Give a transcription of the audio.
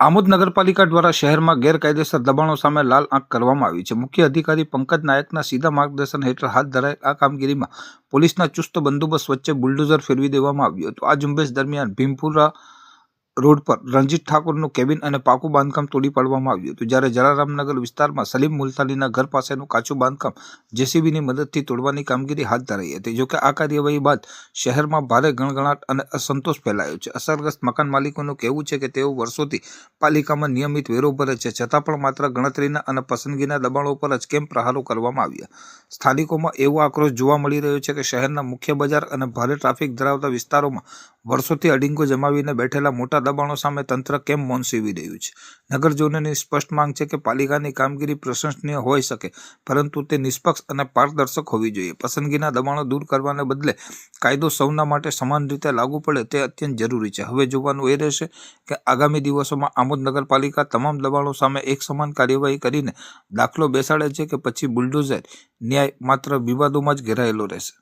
આમોદ નગરપાલિકા દ્વારા શહેરમાં ગેરકાયદેસર દબાણો સામે લાલ આંખ કરવામાં આવી છે. મુખ્ય અધિકારી પંકજ નાયકના સીધા માર્ગદર્શન હેઠળ હાથ ધરાયેલ આ કામગીરીમાં પોલીસના ચુસ્ત બંદોબસ્ત વચ્ચે બુલડોઝર ફેરવી દેવામાં આવ્યું હતું. આ ઝુંબેશ દરમિયાન ભીમપુરા રોડ પર રણજીત ઠાકોરનું કેબિન અને પાકું બાંધકામ તોડી પાડવામાં આવ્યું હતું. જ્યારે જલારામનગર વિસ્તારમાં સલીમ મુલતાનીના ઘર પાસેનું કાચું બાંધકામ જેસીબીની મદદથી તોડવાની કામગીરી હાથ ધરાઈ હતી. જોકે આ કાર્યવાહી બાદ શહેરમાં ભારે ગણગણાટ અને અસંતોષ ફેલાયો છે. અસરગ્રસ્ત મકાન માલિકોનું કહેવું છે કે તેઓ વર્ષોથી પાલિકામાં નિયમિત વેરો ભરે છે. છતાં પણ માત્ર ગણતરીના અને પસંદગીના દબાણો પર જ કેમ પ્રહારો કરવામાં આવ્યા. સ્થાનિકોમાં એવો આક્રોશ જોવા મળી રહ્યો છે કે શહેરના મુખ્ય બજાર અને ભારે ટ્રાફિક ધરાવતા વિસ્તારોમાં વર્ષોથી અડિંગો જમાવીને બેઠેલા મોટા દબાણો સામે તંત્ર કેમ મૌન સેવી રહ્યું છે? નગરજનોની સ્પષ્ટ માંગ છે કે પાલિકાની કામગીરી પ્રશંસનીય હોઈ શકે, પરંતુ તે નિષ્પક્ષ અને પારદર્શક હોવી જોઈએ. પસંદગીના દબાણો દૂર કરવાને બદલે કાયદો સૌના માટે સમાન રીતે લાગુ પડે તે અત્યંત જરૂરી છે. હવે જોવાનું એ રહેશે કે આગામી દિવસોમાં આમોદ નગરપાલિકા તમામ દબાણો સામે એક સમાન કાર્યવાહી કરીને દાખલો બેસાડે છે કે પછી બુલડોઝર ન્યાય માત્ર વિવાદોમાં જ ઘેરાયેલો રહેશે?